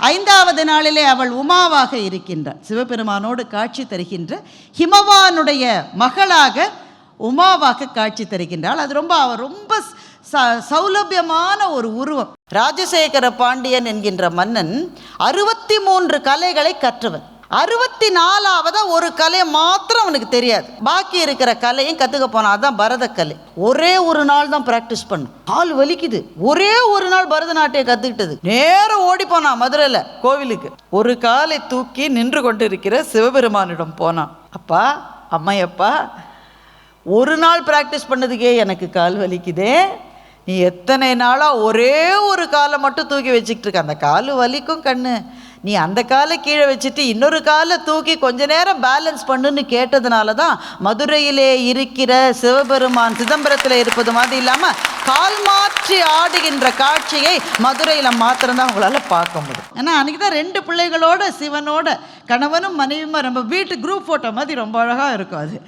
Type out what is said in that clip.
ஐந்தாவது நாளிலே அவள் உமாவாக இருக்கின்றாள் சிவபெருமானோடு காட்சி தருகின்ற ஹிமவானுடைய மகளாக உமாவாக காட்சி தருகின்றாள். அது ரொம்ப அவர் ரொம்ப ச சௌலபியமான ஒரு உருவம். ராஜசேகர பாண்டியன் என்கின்ற மன்னன் அறுபத்தி மூன்று கலைகளை கற்றவன். அறுபத்தி நாலாவதா ஒரு கலை மாத்திரம் அவனுக்கு தெரியாது. பாக்கி இருக்கிற கலையும் கற்றுக்க போனான் அதான் பரதக்கலை. ஒரே ஒரு நாள் தான் ப்ராக்டிஸ் பண்ணும். கால் வலிக்குது. ஒரே ஒரு நாள் பரதநாட்டியம் கற்றுக்கிட்டது நேரம் ஓடி போனான் மதுரையில் கோவிலுக்கு. ஒரு காலை தூக்கி நின்று கொண்டு இருக்கிற சிவபெருமானிடம் போனான். அப்பா அம்மையப்பா ஒரு நாள் ப்ராக்டிஸ் பண்ணதுக்கே எனக்கு கால் வலிக்குதே. நீ எத்தனை நாளாக ஒரே ஒரு காலை மட்டும் தூக்கி வச்சுக்கிட்டு இருக்க அந்த கால் வலிக்கும் கண்ணு. நீ அந்த காலை கீழே வச்சுட்டு இன்னொரு காலை தூக்கி கொஞ்ச நேரம் பேலன்ஸ் பண்ணுன்னு கேட்டதுனால தான் மதுரையிலே இருக்கிற சிவபெருமான் சிதம்பரத்தில் இருப்பது மாதிரி இல்லாமல் கால் மாற்றி ஆடுகின்ற காட்சியை மதுரையில் மாத்திரம்தான் உங்களால் பார்க்க முடியும். ஏன்னா அன்றைக்கி தான் ரெண்டு பிள்ளைகளோட சிவனோட கணவனும் மனைவியுமா ரொம்ப வீட்டு குரூப் ஃபோட்டோ மாதிரி ரொம்ப அழகாக இருக்கும் அது.